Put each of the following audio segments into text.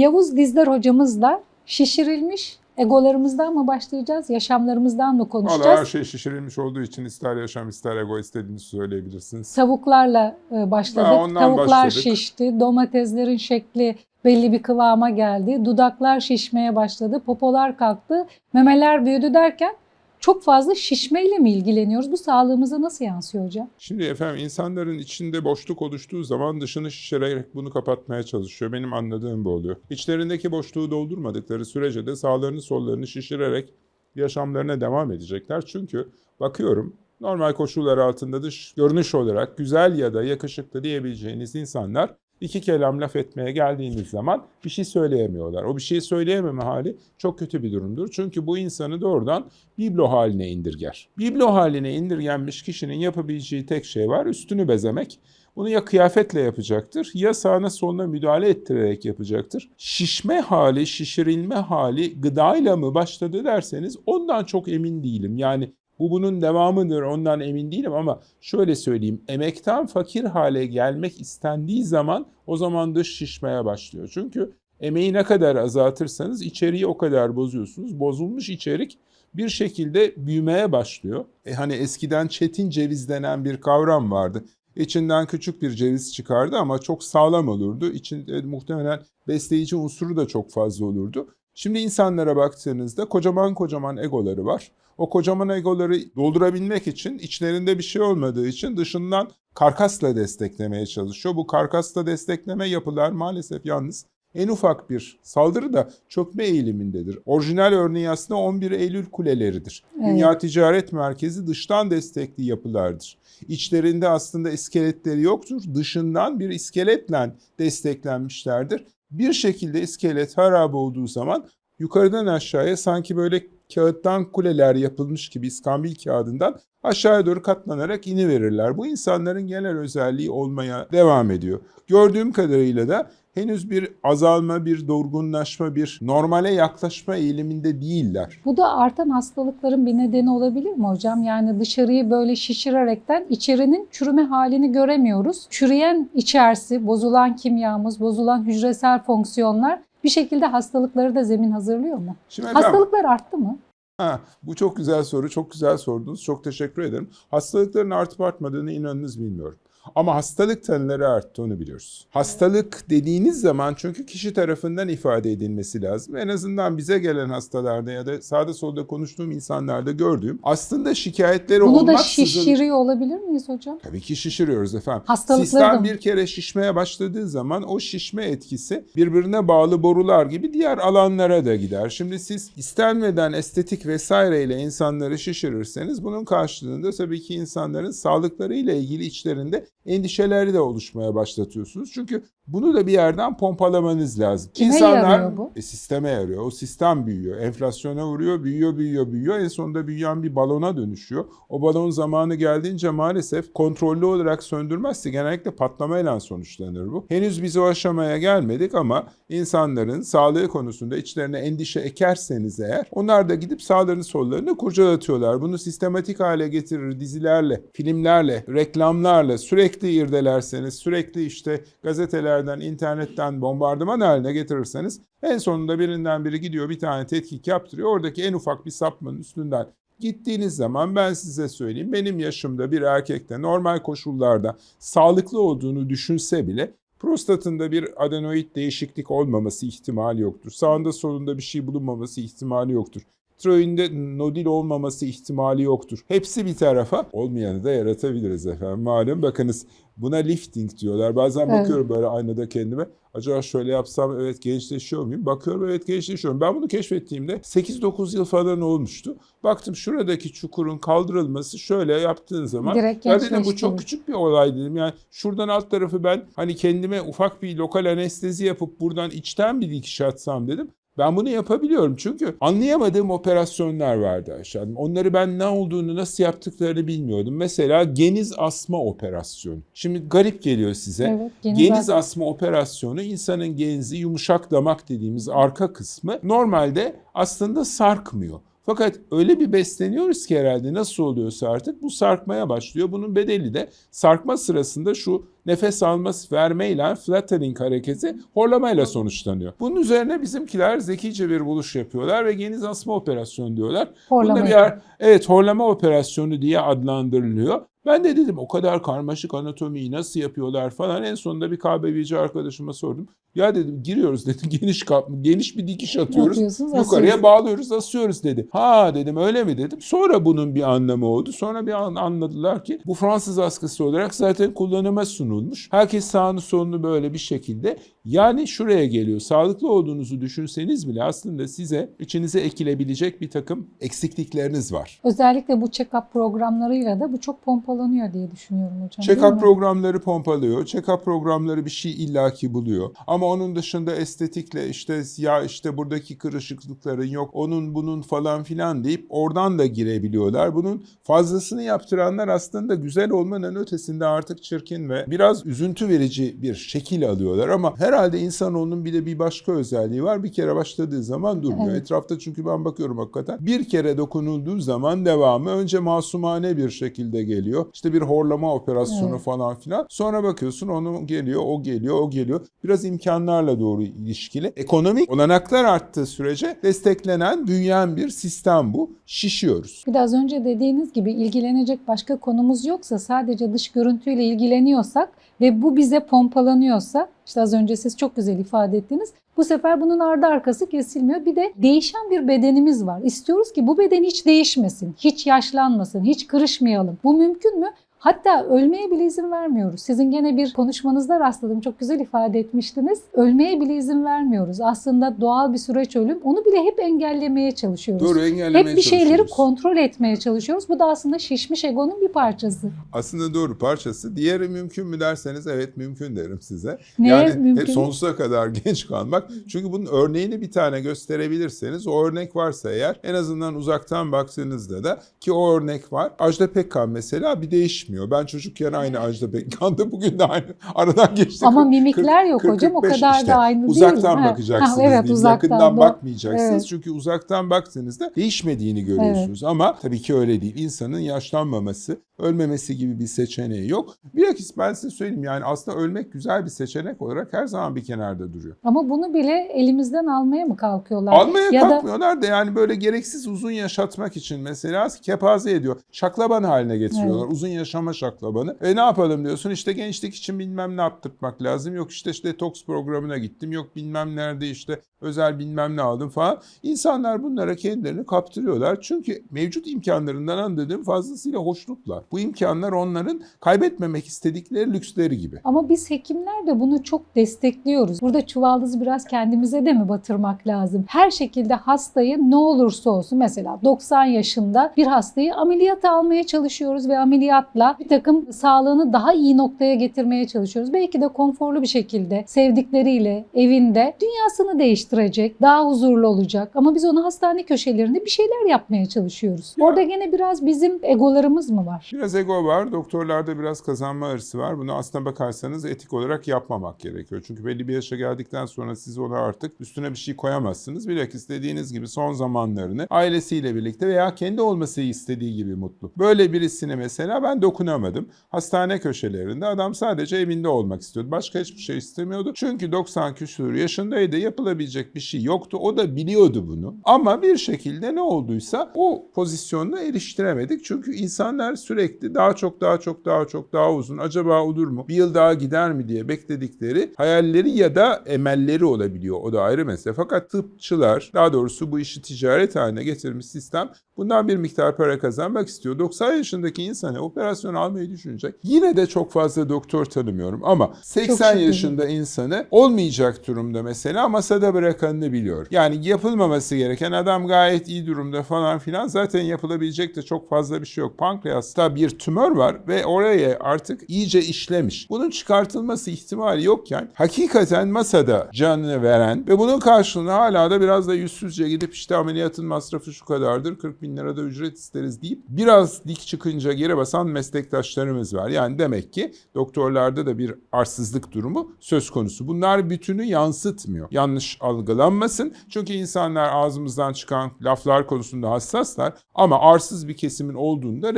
Yavuz Dizdar hocamızla şişirilmiş egolarımızdan mı başlayacağız, yaşamlarımızdan mı Valla konuşacağız? her şey şişirilmiş olduğu için ister yaşam ister ego istediğinizi söyleyebilirsiniz. Tavuklarla e, başladık. Ha, Tavuklar başladık. şişti, domateslerin şekli belli bir kıvama geldi, dudaklar şişmeye başladı, popolar kalktı, memeler büyüdü derken çok fazla şişmeyle mi ilgileniyoruz? Bu sağlığımıza nasıl yansıyor hocam? Şimdi efendim insanların içinde boşluk oluştuğu zaman dışını şişirerek bunu kapatmaya çalışıyor. Benim anladığım bu oluyor. İçlerindeki boşluğu doldurmadıkları sürece de sağlarını sollarını şişirerek yaşamlarına devam edecekler. Çünkü bakıyorum normal koşullar altında dış görünüş olarak güzel ya da yakışıklı diyebileceğiniz insanlar iki kelam laf etmeye geldiğiniz zaman bir şey söyleyemiyorlar. O bir şey söyleyememe hali çok kötü bir durumdur. Çünkü bu insanı doğrudan biblo haline indirger. Biblo haline indirgenmiş kişinin yapabileceği tek şey var üstünü bezemek. Bunu ya kıyafetle yapacaktır ya sağına soluna müdahale ettirerek yapacaktır. Şişme hali, şişirilme hali gıdayla mı başladı derseniz ondan çok emin değilim. Yani bu bunun devamıdır ondan emin değilim ama şöyle söyleyeyim. Emekten fakir hale gelmek istendiği zaman o zaman dış şişmeye başlıyor. Çünkü emeği ne kadar azaltırsanız içeriği o kadar bozuyorsunuz. Bozulmuş içerik bir şekilde büyümeye başlıyor. E hani eskiden çetin ceviz denen bir kavram vardı. İçinden küçük bir ceviz çıkardı ama çok sağlam olurdu. İçinde muhtemelen besleyici unsuru da çok fazla olurdu. Şimdi insanlara baktığınızda kocaman kocaman egoları var. O kocaman egoları doldurabilmek için içlerinde bir şey olmadığı için dışından karkasla desteklemeye çalışıyor. Bu karkasla destekleme yapılar maalesef yalnız en ufak bir saldırı da çökme eğilimindedir. Orijinal örneği aslında 11 Eylül kuleleridir. Evet. Dünya Ticaret Merkezi dıştan destekli yapılardır. İçlerinde aslında iskeletleri yoktur. Dışından bir iskeletle desteklenmişlerdir. Bir şekilde iskelet harap olduğu zaman yukarıdan aşağıya sanki böyle kağıttan kuleler yapılmış gibi iskambil kağıdından aşağıya doğru katlanarak iniverirler. Bu insanların genel özelliği olmaya devam ediyor. Gördüğüm kadarıyla da henüz bir azalma, bir durgunlaşma, bir normale yaklaşma eğiliminde değiller. Bu da artan hastalıkların bir nedeni olabilir mi hocam? Yani dışarıyı böyle şişirerekten içerinin çürüme halini göremiyoruz. Çürüyen içerisi, bozulan kimyamız, bozulan hücresel fonksiyonlar bir şekilde hastalıkları da zemin hazırlıyor mu? Şimdi efendim, Hastalıklar arttı mı? Ha, bu çok güzel soru, çok güzel sordunuz. Çok teşekkür ederim. Hastalıkların artıp artmadığını inanınız bilmiyorum. Ama hastalık tanıları arttı onu biliyoruz. Hastalık dediğiniz zaman çünkü kişi tarafından ifade edilmesi lazım. En azından bize gelen hastalarda ya da sağda solda konuştuğum insanlarda gördüğüm aslında şikayetleri Bunu da olmaksızın... şişiriyor olabilir miyiz hocam? Tabii ki şişiriyoruz efendim. Hastalıkları Sistem da bir kere şişmeye başladığı zaman o şişme etkisi birbirine bağlı borular gibi diğer alanlara da gider. Şimdi siz istenmeden estetik vesaireyle insanları şişirirseniz bunun karşılığında tabii ki insanların sağlıklarıyla ilgili içlerinde endişeleri de oluşmaya başlatıyorsunuz. Çünkü bunu da bir yerden pompalamanız lazım. Kime yarıyor bu? E, sisteme yarıyor. O sistem büyüyor. Enflasyona vuruyor, büyüyor, büyüyor, büyüyor. En sonunda büyüyen bir balona dönüşüyor. O balon zamanı geldiğince maalesef kontrollü olarak söndürmezse genellikle patlamayla sonuçlanır bu. Henüz biz o aşamaya gelmedik ama insanların sağlığı konusunda içlerine endişe ekerseniz eğer onlar da gidip sağlarını sollarını kurcalatıyorlar. Bunu sistematik hale getirir dizilerle, filmlerle, reklamlarla sürekli irdelerseniz, sürekli işte gazetelerden, internetten bombardıman haline getirirseniz en sonunda birinden biri gidiyor bir tane tetkik yaptırıyor. Oradaki en ufak bir sapmanın üstünden gittiğiniz zaman ben size söyleyeyim benim yaşımda bir erkekte normal koşullarda sağlıklı olduğunu düşünse bile prostatında bir adenoid değişiklik olmaması ihtimali yoktur. Sağında solunda bir şey bulunmaması ihtimali yoktur. Tiroidinde nodil olmaması ihtimali yoktur. Hepsi bir tarafa olmayanı da yaratabiliriz efendim. Malum bakınız buna lifting diyorlar. Bazen Evet. bakıyorum böyle aynada kendime. Acaba şöyle yapsam evet gençleşiyor muyum? Bakıyorum evet gençleşiyorum. Ben bunu keşfettiğimde 8-9 yıl falan olmuştu. Baktım şuradaki çukurun kaldırılması şöyle yaptığın zaman Direkt ya dedim bu çok küçük bir olay dedim. Yani şuradan alt tarafı ben hani kendime ufak bir lokal anestezi yapıp buradan içten bir dikiş atsam dedim. Ben bunu yapabiliyorum çünkü anlayamadığım operasyonlar vardı aşağıda. Onları ben ne olduğunu, nasıl yaptıklarını bilmiyordum. Mesela geniz asma operasyonu. Şimdi garip geliyor size. Evet, geniz Geniz asma. operasyonu insanın genzi yumuşak damak dediğimiz arka kısmı normalde aslında sarkmıyor. Fakat öyle bir besleniyoruz ki herhalde nasıl oluyorsa artık bu sarkmaya başlıyor. Bunun bedeli de sarkma sırasında şu nefes alma vermeyle flattering hareketi horlamayla sonuçlanıyor. Bunun üzerine bizimkiler zekice bir buluş yapıyorlar ve geniz asma operasyonu diyorlar. Horlama Bunda bir evet horlama operasyonu diye adlandırılıyor. Ben de dedim o kadar karmaşık anatomiyi nasıl yapıyorlar falan. En sonunda bir KBB'ci arkadaşıma sordum. Ya dedim giriyoruz dedim geniş kap, geniş bir dikiş atıyoruz. Yukarıya asıyorsunuz. bağlıyoruz asıyoruz dedi. Ha dedim öyle mi dedim. Sonra bunun bir anlamı oldu. Sonra bir an anladılar ki bu Fransız askısı olarak zaten kullanıma sunulmuş. Herkes sağını solunu böyle bir şekilde yani şuraya geliyor. Sağlıklı olduğunuzu düşünseniz bile aslında size içinize ekilebilecek bir takım eksiklikleriniz var. Özellikle bu check-up programlarıyla da bu çok pompalanıyor diye düşünüyorum hocam. Check-up programları pompalıyor. Check-up programları bir şey illaki buluyor. Ama onun dışında estetikle işte ya işte buradaki kırışıklıkların yok, onun bunun falan filan deyip oradan da girebiliyorlar. Bunun fazlasını yaptıranlar aslında güzel olmanın ötesinde artık çirkin ve biraz üzüntü verici bir şekil alıyorlar. Ama herhalde insanoğlunun bir de bir başka özelliği var. Bir kere başladığı zaman durmuyor. Evet. Etrafta çünkü ben bakıyorum hakikaten. Bir kere dokunulduğu zaman devamı önce masumane bir şekilde geliyor. İşte bir horlama operasyonu Evet. falan filan. Sonra bakıyorsun onu geliyor, o geliyor, o geliyor. Biraz imkanlarla doğru ilişkili. Ekonomik olanaklar arttığı sürece desteklenen, büyüyen bir sistem bu. Şişiyoruz. Bir de az önce dediğiniz gibi ilgilenecek başka konumuz yoksa sadece dış görüntüyle ilgileniyorsak ve bu bize pompalanıyorsa işte az önce siz çok güzel ifade ettiniz. Bu sefer bunun ardı arkası kesilmiyor. Bir de değişen bir bedenimiz var. İstiyoruz ki bu beden hiç değişmesin, hiç yaşlanmasın, hiç kırışmayalım. Bu mümkün mü? Hatta ölmeye bile izin vermiyoruz. Sizin gene bir konuşmanızda rastladım. Çok güzel ifade etmiştiniz. Ölmeye bile izin vermiyoruz. Aslında doğal bir süreç ölüm. Onu bile hep engellemeye çalışıyoruz. Doğru engellemeye Hep bir şeyleri çalışıyoruz. kontrol etmeye çalışıyoruz. Bu da aslında şişmiş egonun bir parçası. Aslında doğru parçası. Diğeri mümkün mü derseniz evet mümkün derim size. Neye yani mümkün? hep sonsuza kadar genç kalmak. Çünkü bunun örneğini bir tane gösterebilirseniz o örnek varsa eğer en azından uzaktan baktığınızda da ki o örnek var. Ajda Pekkan mesela bir değişmiyor. Ben çocukken aynı Ajda Pekkan'dı. Bugün de aynı. Aradan geçti. Ama 40, mimikler yok 40, hocam. O 45 kadar işte. da aynı değil. Uzaktan Ha, bakacaksınız. ha, evet, diyeyim. uzaktan, Yakından doğru. bakmayacaksınız. Evet. Çünkü uzaktan baktığınızda değişmediğini görüyorsunuz. Ama tabii ki öyle değil. İnsanın yaşlanmaması, ölmemesi gibi bir seçeneği yok. Bilakis ben size söyleyeyim yani aslında ölmek güzel bir seçenek olarak her zaman bir kenarda duruyor. Ama bunu bile elimizden almaya mı kalkıyorlar? Almaya ya da kalkmıyorlar da yani böyle gereksiz uzun yaşatmak için mesela kepaze ediyor. Şaklaban haline getiriyorlar. Evet. Uzun yaşama şaklabanı. E ne yapalım diyorsun işte gençlik için bilmem ne yaptırtmak lazım. Yok işte işte detoks programına gittim. Yok bilmem nerede işte özel bilmem ne aldım falan. İnsanlar bunlara kendilerini kaptırıyorlar. Çünkü mevcut imkanlarından anladığım fazlasıyla hoşnutlar. Bu imkanlar onların kaybetmemek istedikleri lüksleri gibi. Ama biz hekimler de bunu çok destekliyoruz. Burada çuvaldızı biraz kendimize de mi batırmak lazım? Her şekilde hastayı ne olursa olsun mesela 90 yaşında bir hastayı ameliyata almaya çalışıyoruz ve ameliyatla bir takım sağlığını daha iyi noktaya getirmeye çalışıyoruz. Belki de konforlu bir şekilde sevdikleriyle evinde dünyasını değiştirecek, daha huzurlu olacak. Ama biz onu hastane köşelerinde bir şeyler yapmaya çalışıyoruz. Ya. Orada gene biraz bizim egolarımız mı var? Biraz ego var. Doktorlarda biraz kazanma hırsı var. Bunu aslına bakarsanız etik olarak yapmamak gerekiyor. Çünkü belli bir yaşa geldikten sonra siz ona artık üstüne bir şey koyamazsınız. Bilakis dediğiniz gibi son zamanlarını ailesiyle birlikte veya kendi olması istediği gibi mutlu. Böyle birisine mesela ben dokunamadım. Hastane köşelerinde adam sadece evinde olmak istiyordu. Başka hiçbir şey istemiyordu. Çünkü 90 küsur yaşındaydı. Yapılabilecek bir şey yoktu. O da biliyordu bunu. Ama bir şekilde ne olduysa o pozisyonuna eriştiremedik. Çünkü insanlar sürekli daha çok daha çok daha çok daha uzun acaba olur mu? Bir yıl daha gider mi diye bekledikleri hayalleri ya da emelleri olabiliyor. O da ayrı mesele. Fakat tıpçılar daha doğrusu bu işi ticaret haline getirmiş sistem bundan bir miktar para kazanmak istiyor. 90 yaşındaki insana operasyon almayı düşünecek. Yine de çok fazla doktor tanımıyorum ama 80 şükür. yaşında insanı olmayacak durumda mesela masada bırakanını biliyor. Yani yapılmaması gereken adam gayet iyi durumda falan filan zaten yapılabilecek de çok fazla bir şey yok. Pankreasta bir tümör var ve oraya artık iyice işlemiş. Bunun çıkartılması ihtimali yokken hakikaten masada canını veren ve bunun karşılığında hala da biraz da yüzsüzce gidip işte ameliyatın masrafı şu kadardır 40 bin lirada ücret isteriz deyip biraz dik çıkınca geri basan meslektaşlarımız var. Yani demek ki doktorlarda da bir arsızlık durumu söz konusu. Bunlar bütünü yansıtmıyor. Yanlış algılanmasın. Çünkü insanlar ağzımızdan çıkan laflar konusunda hassaslar ama arsız bir kesimin olduğunu da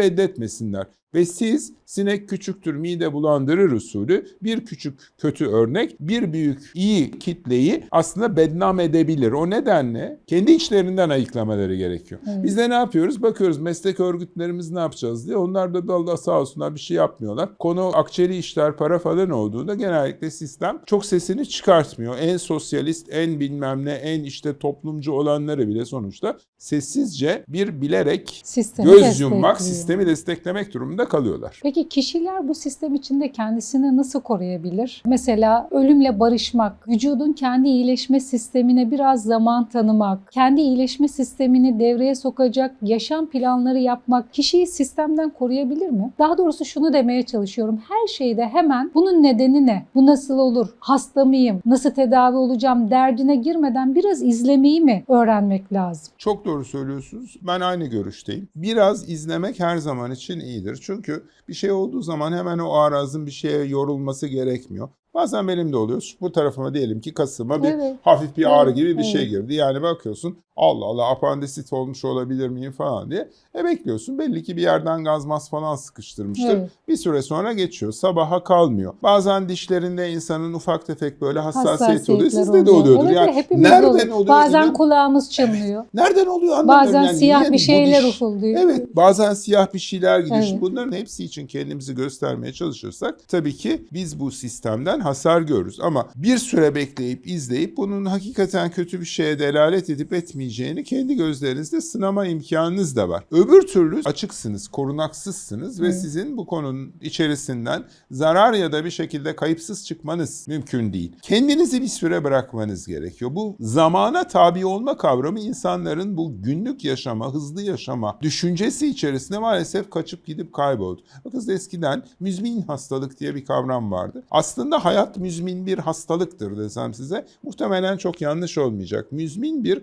reddetmesinler. Ve siz sinek küçüktür mide bulandırır usulü bir küçük kötü örnek bir büyük iyi kitleyi aslında bednam edebilir. O nedenle kendi içlerinden ayıklamaları gerekiyor. Evet. Biz de ne yapıyoruz? Bakıyoruz meslek örgütlerimiz ne yapacağız diye. Onlar da Allah sağ olsunlar bir şey yapmıyorlar. Konu akçeli işler para falan olduğunda genellikle sistem çok sesini çıkartmıyor. En sosyalist, en bilmem ne, en işte toplumcu olanları bile sonuçta sessizce bir bilerek Sistemi göz yummak, sistemi desteklemek durumunda kalıyorlar. Peki kişiler bu sistem içinde kendisini nasıl koruyabilir? Mesela ölümle barışmak, vücudun kendi iyileşme sistemine biraz zaman tanımak, kendi iyileşme sistemini devreye sokacak yaşam planları yapmak kişiyi sistemden koruyabilir mi? Daha doğrusu şunu demeye çalışıyorum. Her şeyde hemen bunun nedeni ne? Bu nasıl olur? Hasta mıyım? Nasıl tedavi olacağım? Derdine girmeden biraz izlemeyi mi öğrenmek lazım? Çok doğru söylüyorsunuz. Ben aynı görüşteyim. Biraz izlemek her zaman için iyidir. Çünkü bir şey olduğu zaman hemen o arazın bir şeye yorulması gerekmiyor. Bazen benim de oluyor. Bu tarafıma diyelim ki kasıma bir Evet. hafif bir ağrı Evet, gibi bir şey evet. girdi. Yani bakıyorsun Allah Allah apandisit olmuş olabilir miyim falan diye. E bekliyorsun belli ki bir yerden gazmaz falan sıkıştırmıştır. Evet. Bir süre sonra geçiyor. Sabaha kalmıyor. Bazen dişlerinde insanın ufak tefek böyle hassasiyet oluyor. Sizde de oluyordur. Evet, yani nereden olur. oluyor? Bazen inan- kulağımız çınlıyor. Nereden oluyor anlamıyorum. Bazen yani. siyah bir şeyler ufulduyor. Evet bazen siyah bir şeyler gidiyor. Evet. Bunların hepsi için kendimizi göstermeye çalışırsak tabii ki biz bu sistemden hasar görürüz. Ama bir süre bekleyip izleyip bunun hakikaten kötü bir şeye delalet edip etmeyeceğini kendi gözlerinizde sınama imkanınız da var. Öbür türlü açıksınız, korunaksızsınız ve Evet. sizin bu konunun içerisinden zarar ya da bir şekilde kayıpsız çıkmanız mümkün değil. Kendinizi bir süre bırakmanız gerekiyor. Bu zamana tabi olma kavramı insanların bu günlük yaşama, hızlı yaşama düşüncesi içerisinde maalesef kaçıp gidip kayboldu. Bakın eskiden müzmin hastalık diye bir kavram vardı. Aslında hayat müzmin bir hastalıktır desem size muhtemelen çok yanlış olmayacak. Müzmin bir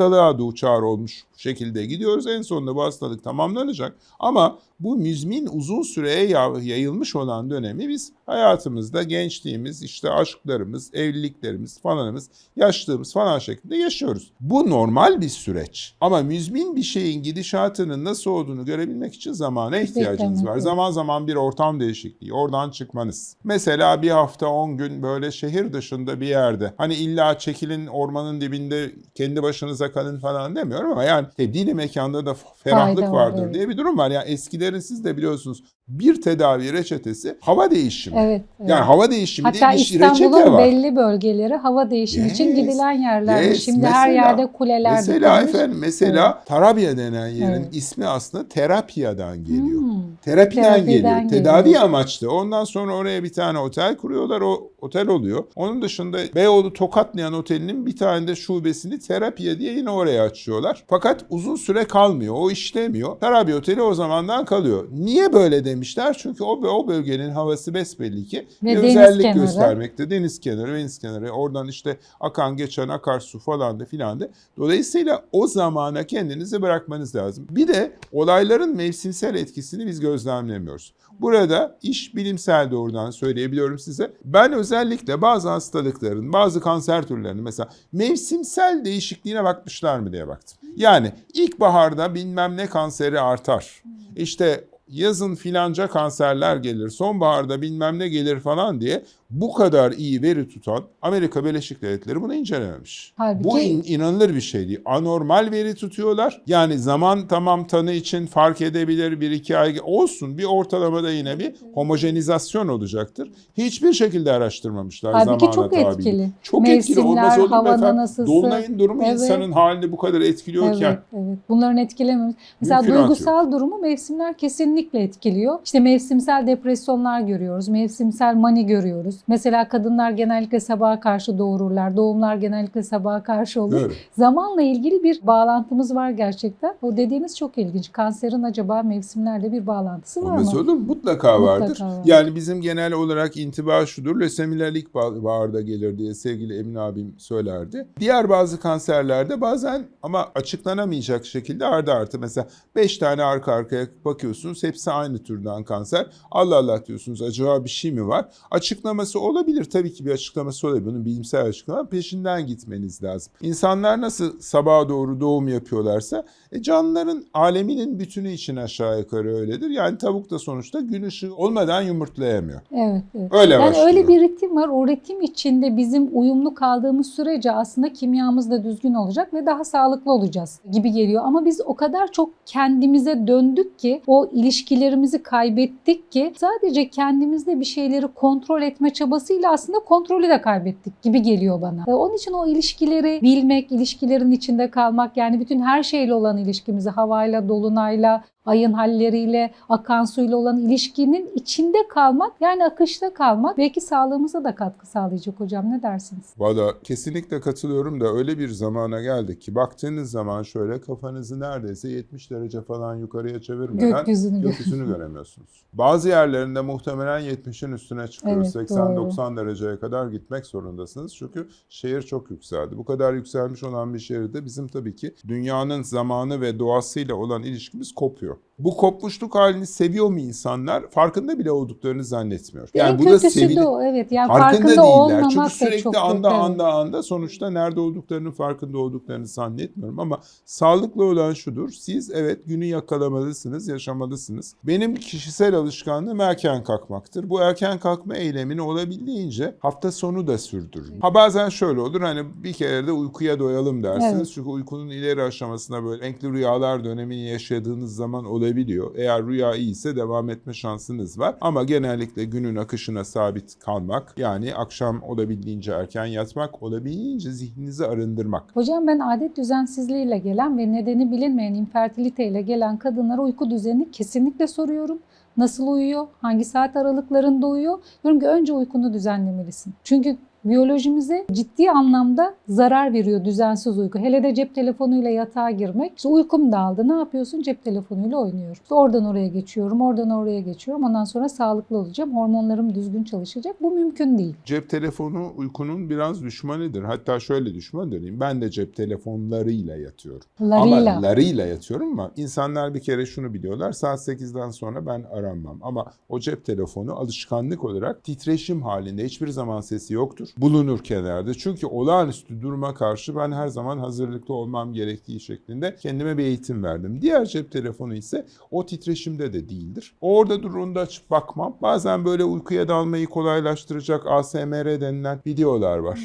hastalığa duçar olmuş şekilde gidiyoruz. En sonunda bu hastalık tamamlanacak. Ama bu müzmin uzun süreye ya- yayılmış olan dönemi biz hayatımızda gençliğimiz, işte aşklarımız, evliliklerimiz falanımız, yaşlığımız falan şeklinde yaşıyoruz. Bu normal bir süreç. Ama müzmin bir şeyin gidişatının nasıl olduğunu görebilmek için zamana ihtiyacınız var. Zaman zaman bir ortam değişikliği, oradan çıkmanız. Mesela bir hafta 10 gün böyle şehir dışında bir yerde. Hani illa çekilin ormanın dibinde kendi başınıza kalın falan demiyorum ama yani tebdili mekanda da ferahlık Fayda var, vardır evet. diye bir durum var. Yani eskilerin siz de biliyorsunuz bir tedavi reçetesi hava değişimi. Evet. evet. Yani hava değişimi Hatta diye bir reçete İstanbul'un var. belli bölgeleri hava değişimi için Yes, gidilen yerlermiş. yes. Şimdi her Mesela- yerde kuleler Mesela dikilmiş. efendim mesela Tarabya denen yerin Evet. ismi aslında terapiyadan geliyor. Hmm. Terapiden, Terapiden geliyor. Tedavi geliyor. amaçlı. Ondan sonra oraya bir tane otel kuruyorlar. O otel oluyor. Onun dışında Beyoğlu Tokatlayan Oteli'nin bir tane de şubesini terapiye diye yine oraya açıyorlar. Fakat uzun süre kalmıyor. O işlemiyor. Terapi Oteli o zamandan kalıyor. Niye böyle demişler? Çünkü o, o bölgenin havası besbelli ki Ve bir özellik kenarı. göstermekte. Deniz kenarı, deniz kenarı. Oradan işte akan geçen akarsu falan da filan da. Dolayısıyla o zamana kendinizi bırakmanız lazım. Bir de olayların mevsimsel etkisini biz gözlemlemiyoruz. Burada iş bilimsel doğrudan söyleyebiliyorum size. Ben özellikle bazı hastalıkların, bazı kanser türlerinin mesela mevsimsel değişikliğine bakmışlar mı diye baktım. Yani ilkbaharda bilmem ne kanseri artar. İşte yazın filanca kanserler gelir, sonbaharda bilmem ne gelir falan diye bu kadar iyi veri tutan Amerika Birleşik Devletleri bunu incelememiş. Halbuki- Bu in- inanılır bir şey değil. Anormal veri tutuyorlar. Yani zaman tamam tanı için fark edebilir bir iki ay olsun. Bir ortalamada yine bir homojenizasyon olacaktır. Hiçbir şekilde araştırmamışlar Halbuki zamana çok tabi. etkili. Çok etkili olmaz Mevsimler, olur mu efendim? Dolunayın durumu Evet. insanın halini bu kadar etkiliyorken. Evet, evet. Bunların etkilememiz. Mesela duygusal durumu mevsimler kesinlikle etkiliyor. İşte mevsimsel depresyonlar görüyoruz, mevsimsel mani görüyoruz. Mesela kadınlar genellikle sabaha karşı doğururlar. Doğumlar genellikle sabaha karşı olur. Doğru. Zamanla ilgili bir bağlantımız var gerçekten. O dediğiniz çok ilginç. Kanserin acaba mevsimlerle bir bağlantısı var Olmaz mı? olur mu? Mutlaka vardır. Mutlaka var. Yani bizim genel olarak intiba şudur. Lösemiler ilk ba- baharda gelir diye sevgili Emin abim söylerdi. Diğer bazı kanserlerde bazen ama açıklanamayacak şekilde ardı artı. Mesela 5 tane arka arkaya bakıyorsunuz. Hepsi aynı türden kanser. Allah Allah diyorsunuz acaba bir şey mi var? Açıklaması olabilir. Tabii ki bir açıklaması olabilir. Bunun bilimsel açıklama peşinden gitmeniz lazım. İnsanlar nasıl sabaha doğru doğum yapıyorlarsa e, canlıların aleminin bütünü için aşağı yukarı öyledir. Yani tavuk da sonuçta gün ışığı olmadan yumurtlayamıyor. Evet, evet. Öyle Yani başlıyor. öyle bir ritim var. O ritim içinde bizim uyumlu kaldığımız sürece aslında kimyamız da düzgün olacak ve daha sağlıklı olacağız gibi geliyor. Ama biz o kadar çok kendimize döndük ki o ilişkilerimizi kaybettik ki sadece kendimizde bir şeyleri kontrol etme çabasıyla aslında kontrolü de kaybettik gibi geliyor bana. Ve onun için o ilişkileri bilmek, ilişkilerin içinde kalmak yani bütün her şeyle olan ilişkimizi havayla, dolunayla, ayın halleriyle, akan suyla olan ilişkinin içinde kalmak yani akışta kalmak belki sağlığımıza da katkı sağlayacak hocam ne dersiniz? Valla kesinlikle katılıyorum da öyle bir zamana geldik ki baktığınız zaman şöyle kafanızı neredeyse 70 derece falan yukarıya çevirmeden Gökyüzünü gökyüzünü göremiyorsunuz. Bazı yerlerinde muhtemelen 70'in üstüne çıkıyoruz. Evet, 80-90 dereceye kadar gitmek zorundasınız. Çünkü şehir çok yükseldi. Bu kadar yükselmiş olan bir şehirde bizim tabii ki dünyanın zamanı ve doğasıyla olan ilişkimiz kopuyor. Bu kopmuşluk halini seviyor mu insanlar? Farkında bile olduklarını zannetmiyorum. en bu da sevili- de o evet yani farkında farkında, değiller. olmamak Çünkü sürekli çok anda kötü. anda anda sonuçta nerede olduklarının farkında olduklarını zannetmiyorum ama sağlıklı olan şudur. Siz evet günü yakalamalısınız, yaşamalısınız. Benim kişisel alışkanlığım erken kalkmaktır. Bu erken kalkma eylemini olabildiğince hafta sonu da sürdürün. Ha bazen şöyle olur hani bir kere de uykuya doyalım dersiniz. Evet. Çünkü uykunun ileri aşamasında böyle renkli rüyalar dönemini yaşadığınız zaman olabiliyor. Eğer rüya iyiyse devam etme şansınız var. Ama genellikle günün akışına sabit kalmak yani akşam olabildiğince erken yatmak, olabildiğince zihninizi arındırmak. Hocam ben adet düzensizliğiyle gelen ve nedeni bilinmeyen infertiliteyle gelen kadınlara uyku düzenini kesinlikle soruyorum. Nasıl uyuyor? Hangi saat aralıklarında uyuyor? Diyorum ki önce uykunu düzenlemelisin. Çünkü biyolojimize ciddi anlamda zarar veriyor düzensiz uyku. Hele de cep telefonuyla yatağa girmek. İşte uykum dağıldı. Ne yapıyorsun? Cep telefonuyla oynuyorum. İşte oradan oraya geçiyorum, oradan oraya geçiyorum. Ondan sonra sağlıklı olacağım. Hormonlarım düzgün çalışacak. Bu mümkün değil. Cep telefonu uykunun biraz düşmanıdır. Hatta şöyle düşman döneyim. Ben de cep telefonlarıyla yatıyorum. Larıyla. Ama larıyla yatıyorum ama insanlar bir kere şunu biliyorlar. Saat 8'den sonra ben aranmam. Ama o cep telefonu alışkanlık olarak titreşim halinde hiçbir zaman sesi yoktur. Bulunur kenarda. Çünkü olağanüstü duruma karşı ben her zaman hazırlıklı olmam gerektiği şeklinde kendime bir eğitim verdim. Diğer cep telefonu ise o titreşimde de değildir. Orada durur onu da açıp bakmam. Bazen böyle uykuya dalmayı kolaylaştıracak ASMR denilen videolar var.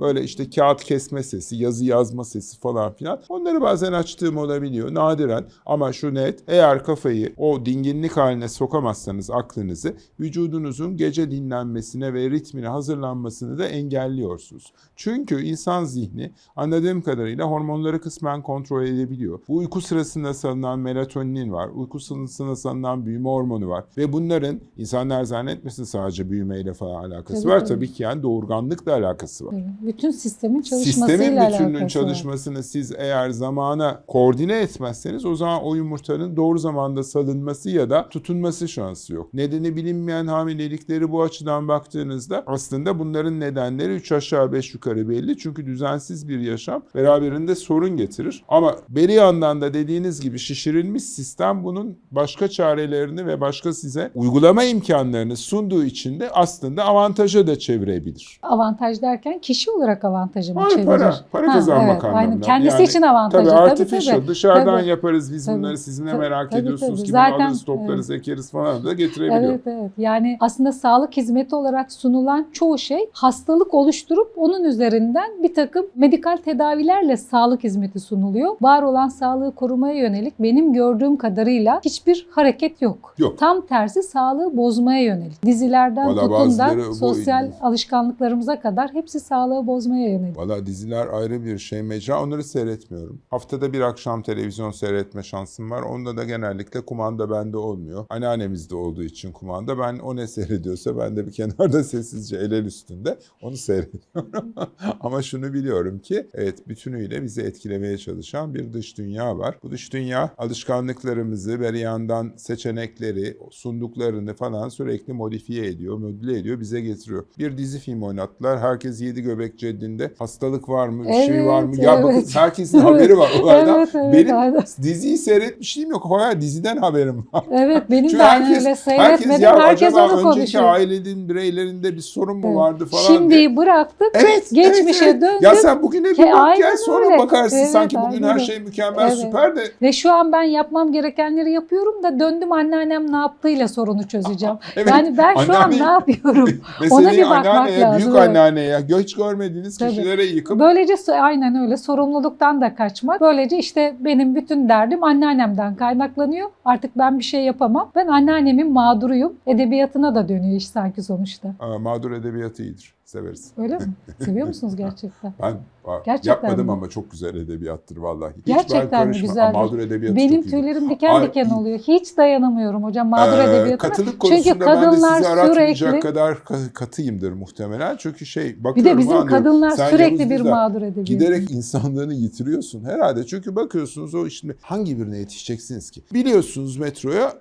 Böyle işte kağıt kesme sesi, yazı yazma sesi falan filan. Onları bazen açtığım olabiliyor nadiren ama şu net eğer kafayı o dinginlik haline sokamazsanız aklınızı vücudunuzun gece dinlenmesine ve ritmine hazırlanmasını da engelliyorsunuz. Çünkü insan zihni anladığım kadarıyla hormonları kısmen kontrol edebiliyor. Bu uyku sırasında salınan melatonin var, uyku sırasında salınan büyüme hormonu var ve bunların insanlar zannetmesin sadece büyümeyle falan alakası Tabii, var. tabii. Tabii ki yani doğurganlıkla alakası var. Bütün sistemin çalışmasıyla Sistemin alakası bütününün var. çalışmasını siz eğer zamana koordine etmezseniz o zaman o yumurtanın doğru zamanda salınması ya da tutunması şansı yok. Nedeni bilinmeyen hamilelikleri bu açıdan baktığınızda aslında bunların nedenleri 3 aşağı 5 yukarı belli. Çünkü düzensiz bir yaşam beraberinde sorun getirir. Ama beri yandan da dediğiniz gibi şişirilmiş sistem bunun başka çarelerini ve başka size uygulama imkanlarını sunduğu için de aslında avantaja da çevirebilir. Avantaj derken kişi olarak avantajımı Hayır, çevirir. para, para Ha, kazanmak evet, anlamında. Aynen. Kendisi Yani için avantajı. Tabii Tabii, artificial tabii. dışarıdan Tabii. yaparız biz Tabii. bunları siz ne Tabii, merak tabii, ediyorsunuz tabii. ki Zaten, alırız toplarız ekeriz falan da getirebiliyor. Evet evet. Yani aslında sağlık hizmeti olarak sunulan çoğu şey hastalık oluşturup onun üzerinden bir takım medikal tedavilerle sağlık hizmeti sunuluyor. Var olan sağlığı korumaya yönelik benim gördüğüm kadarıyla hiçbir hareket yok. Yok. Tam tersi sağlığı bozmaya yönelik. Dizilerden tutun da bazıları bu- sosyal alışkanlıklarımıza kadar hepsi sağlığı bozmaya yönelik. Valla diziler ayrı bir şey mecra. Onları seyretmiyorum. Haftada bir akşam televizyon seyretme şansım var. Onda da genellikle kumanda bende olmuyor. Anneannemizde olduğu için kumanda. Ben o ne seyrediyorsa ben de bir kenarda sessizce el el üstünde onu seyrediyorum. Ama şunu biliyorum ki evet bütünüyle bizi etkilemeye çalışan bir dış dünya var. Bu dış dünya alışkanlıklarımızı ve yandan seçenekleri, sunduklarını falan sürekli modifiye ediyor, modüle ediyor, bize getiriyor. Bir dizi film oynattılar. Herkes yedi göbek ceddinde. Hastalık var mı, bir şey var mı? Evet, Ya bakın evet. herkesin haberi var olaydan. Evet, evet, Benim aynen. diziyi seyretmişliğim yok. Hayır diziden haberim var. Evet benim Çünkü de herkes, öyle herkes seyretmedim. ya Herkes acaba onu önceki konuşuyor. ailenin bireylerinde bir sorun mu Evet. vardı falan diye. Şimdiyi bıraktık. Evet, geçmişe evet, evet. döndük. Ya sen bugüne bir Ke- bak aynen sonra öyle. bakarsın Evet, sanki bugün her şey mükemmel Evet. süper de Ve şu an ben yapmam gerekenleri yapıyorum da döndüm anneannem ne yaptığıyla sorunu çözeceğim. Evet, Yani ben şu an ne yapıyorum? Ona bir bakmak lazım, büyük evet. anneanneye, hiç görmediğiniz Tabii. kişilere yıkıp Böylece aynen öyle sorumluluktan da kaçmak. Böylece işte benim bütün derdim anneannemden kaynaklanıyor. Artık ben bir şey yapamam. Ben anneannemin mağduruyum. Edebiyatına da dönüyor iş sanki sonuçta. Aa, mağdur edebiyatı iyidir. Severiz. Öyle mi? Seviyor musunuz gerçekten? ben gerçekten yapmadım mi? ama çok güzel edebiyattır vallahi. Hiç gerçekten mi güzel? Mağdur edebiyatı Benim tüylerim diken diken oluyor. Hiç dayanamıyorum hocam mağdur ee, edebiyatına. Katılık konusunda Çünkü kadınlar ben de sizi sürekli... kadar katıyımdır muhtemelen. Çünkü şey bakıyorum. Bir de bizim mağdur, kadınlar Sen sürekli bir mağdur edebiyatı. Giderek insanlığını yitiriyorsun herhalde. Çünkü bakıyorsunuz o şimdi hangi birine yetişeceksiniz ki? Biliyorsunuz metroya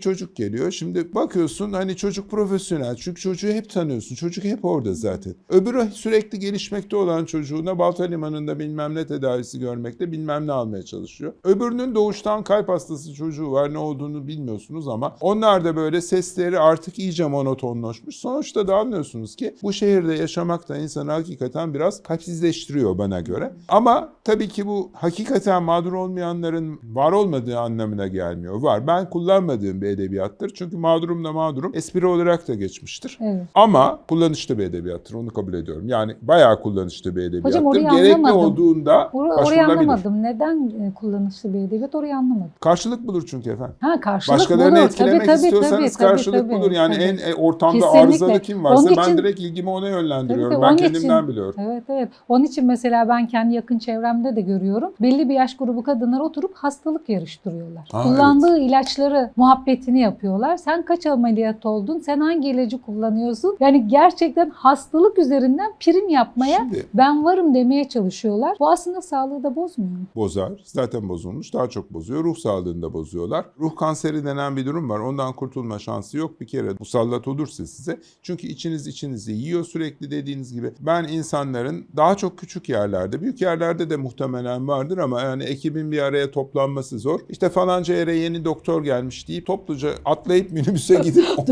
çocuk geliyor. Şimdi bakıyorsun hani çocuk profesyonel. Çünkü çocuğu hep tanıyorsun. Çocuk hep orada zaten. Öbürü sürekli gelişmekte olan çocuğuna Balta Limanı'nda bilmem ne tedavisi görmekte bilmem ne almaya çalışıyor. Öbürünün doğuştan kalp hastası çocuğu var. Ne olduğunu bilmiyorsunuz ama onlar da böyle sesleri artık iyice monotonlaşmış. Sonuçta da anlıyorsunuz ki bu şehirde yaşamak da insanı hakikaten biraz kalpsizleştiriyor bana göre. Ama tabii ki bu hakikaten mağdur olmayanların var olmadığı anlamına gelmiyor. Var. Ben kullanmadığım bir edebiyattır. Çünkü mağdurum da mağdurum. Espri olarak da geçmiştir. Evet. Ama kullanışlı bir edebiyattır. Onu kabul ediyorum. Yani bayağı kullanışlı bir edebiyattır. Hocam orayı Gerekli anlamadım. olduğunda Or- orayı anlamadım. Neden e, kullanışlı bir edebiyat? Orayı anlamadım. Karşılık bulur çünkü efendim. Ha karşılık Başkalarını bulur. etkilemek Tabii, tabii, istiyorsanız tabii, karşılık tabii, bulur. Yani tabii. en e, ortamda Kesinlikle. arızalı kim varsa Onun ben için- direkt ilgimi ona yönlendiriyorum. Tabii, ben kendimden için- biliyorum. Evet evet. Onun için mesela ben kendi yakın çevremde de görüyorum. Belli bir yaş grubu kadınlar oturup hastalık yarıştırıyorlar. Ha, Kullandığı ilaçları muhabbetini yapıyorlar. Sen kaç ameliyat oldun? Sen hangi ilacı kullanıyorsun? Yani gerçekten hastalık üzerinden prim yapmaya Şimdi ben varım demeye çalışıyorlar. Bu aslında sağlığı da bozmuyor mu? bozar. Zaten bozulmuş. Daha çok bozuyor. Ruh sağlığını da bozuyorlar. Ruh kanseri denen bir durum var. Ondan kurtulma şansı yok. Bir kere musallat olursa size. Çünkü içiniz içinizi yiyor sürekli dediğiniz gibi. Ben insanların daha çok küçük yerlerde, büyük yerlerde de muhtemelen vardır ama yani ekibin bir araya toplanması zor. İşte falanca yere yeni doktor gelmiş deyip topluca atlayıp minibüse gidip o,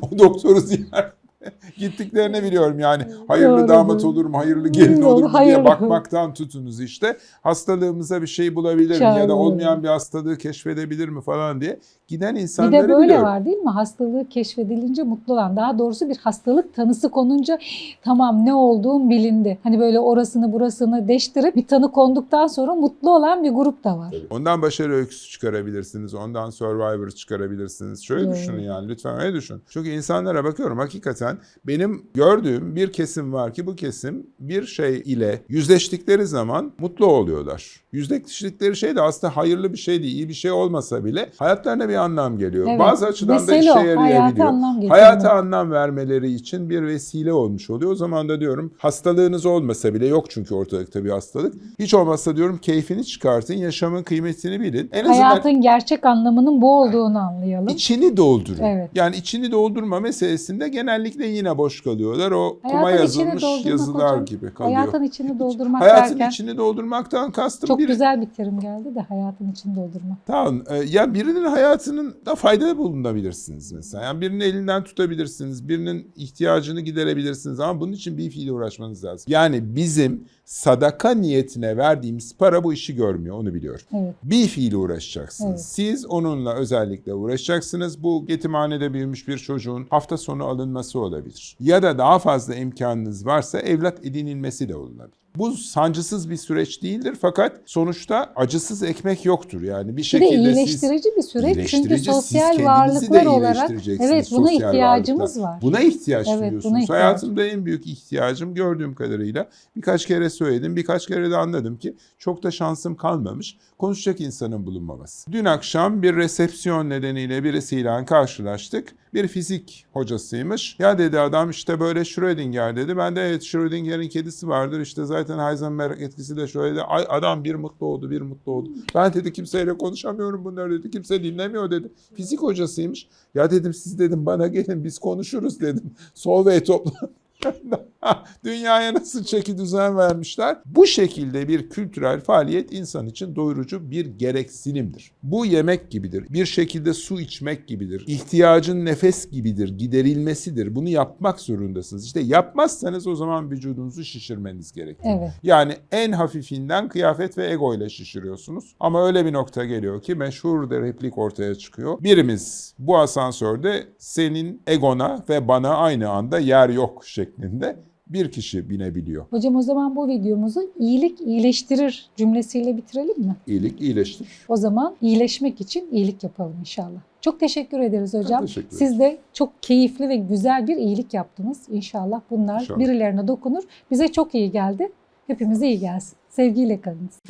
o doktoru ziyaret Gittiklerini biliyorum yani. Hayırlı Doğru, damat olur mu, hayırlı gelin olur mu diye bakmaktan tutunuz işte. Hastalığımıza bir şey bulabilir mi ya da olmayan bir hastalığı keşfedebilir mi falan diye giden Bir insanları de böyle biliyorum. var değil mi? Hastalığı keşfedilince mutlu olan. Daha doğrusu bir hastalık tanısı konunca tamam ne olduğum bilindi. Hani böyle orasını burasını deştirip bir tanı konduktan sonra mutlu olan bir grup da var. Ondan başarı öyküsü çıkarabilirsiniz. Ondan Survivor çıkarabilirsiniz. Şöyle Doğru. düşünün yani lütfen öyle düşün. Çünkü insanlara bakıyorum hakikaten benim gördüğüm bir kesim var ki bu kesim bir şey ile yüzleştikleri zaman mutlu oluyorlar. Yüzleştikleri şey de aslında hayırlı bir şey değil, iyi bir şey olmasa bile hayatlarına bir anlam geliyor. Evet. Bazı açıdan da Mesele işe o, hayata yarayabiliyor. anlam getirmek. Hayata anlam vermeleri için bir vesile olmuş oluyor. O zaman da diyorum hastalığınız olmasa bile yok çünkü ortalıkta bir hastalık. Hiç olmazsa diyorum keyfini çıkartın, yaşamın kıymetini bilin. En azından Hayatın gerçek anlamının bu olduğunu anlayalım. içini doldurun. Evet. Yani içini doldurma meselesinde genellikle yine boş kalıyorlar. O kuma Hayatın içini yazılmış yazılar hocam. gibi kalıyor. Hayatın içini doldurmak Hayatın derken içini doldurmaktan kastım çok bir güzel bir terim geldi de hayatın içini doldurmak. Tamam. e, Ya birinin hayatının da fayda bulunabilirsiniz mesela. Yani birinin elinden tutabilirsiniz. Birinin ihtiyacını giderebilirsiniz. Ama bunun için bir fiile uğraşmanız lazım. Yani bizim sadaka niyetine verdiğimiz para bu işi görmüyor. Onu biliyorum. Evet. Bir fiile uğraşacaksınız. Evet. Siz onunla özellikle uğraşacaksınız. Bu yetimhanede büyümüş bir çocuğun hafta sonu alınması olabilir. Ya da daha fazla imkanınız varsa evlat edinilmesi de olabilir. Bu sancısız bir süreç değildir fakat sonuçta acısız ekmek yoktur. Yani bir Bir de şekilde siz iyileştirici bir süreç çünkü İyileştirici, siz sosyal varlıklar olarak evet buna ihtiyacımız varlıklar. var. Buna ihtiyaç Evet, buna duyuyorsunuz. ihtiyaç. Hayatımda en büyük ihtiyacım gördüğüm kadarıyla birkaç kere söyledim, birkaç kere de anladım ki çok da şansım kalmamış. Konuşacak insanın bulunmaması. Dün akşam bir resepsiyon nedeniyle birisiyle karşılaştık. Bir fizik hocasıymış. Ya dedi adam işte böyle Schrödinger dedi. Ben de evet Schrödinger'in kedisi vardır. İşte zaten Heisenberg etkisi de şöyle. Ay, adam bir mutlu oldu, bir mutlu oldu. Ben dedi kimseyle konuşamıyorum bunları dedi. Kimse dinlemiyor dedi. Fizik hocasıymış. Ya dedim siz dedim bana gelin biz konuşuruz dedim. Solvay toplan. Dünyaya nasıl çeki düzen vermişler? Bu şekilde bir kültürel faaliyet insan için doyurucu bir gereksinimdir. Bu yemek gibidir. Bir şekilde su içmek gibidir. İhtiyacın nefes gibidir. Giderilmesidir. Bunu yapmak zorundasınız. İşte yapmazsanız o zaman vücudunuzu şişirmeniz gerekiyor. Evet. Yani en hafifinden kıyafet ve ego ile şişiriyorsunuz. Ama öyle bir nokta geliyor ki meşhur de replik ortaya çıkıyor. Birimiz bu asansörde senin egona ve bana aynı anda yer yok şeklinde bir kişi binebiliyor. Hocam o zaman bu videomuzu iyilik iyileştirir cümlesiyle bitirelim mi? İyilik iyileştir. O zaman iyileşmek için iyilik yapalım inşallah. Çok teşekkür ederiz hocam. teşekkür ederim. Siz de çok keyifli ve güzel bir iyilik yaptınız. İnşallah bunlar İnşallah. birilerine dokunur. Bize çok iyi geldi. Hepimize iyi gelsin. Sevgiyle kalınız.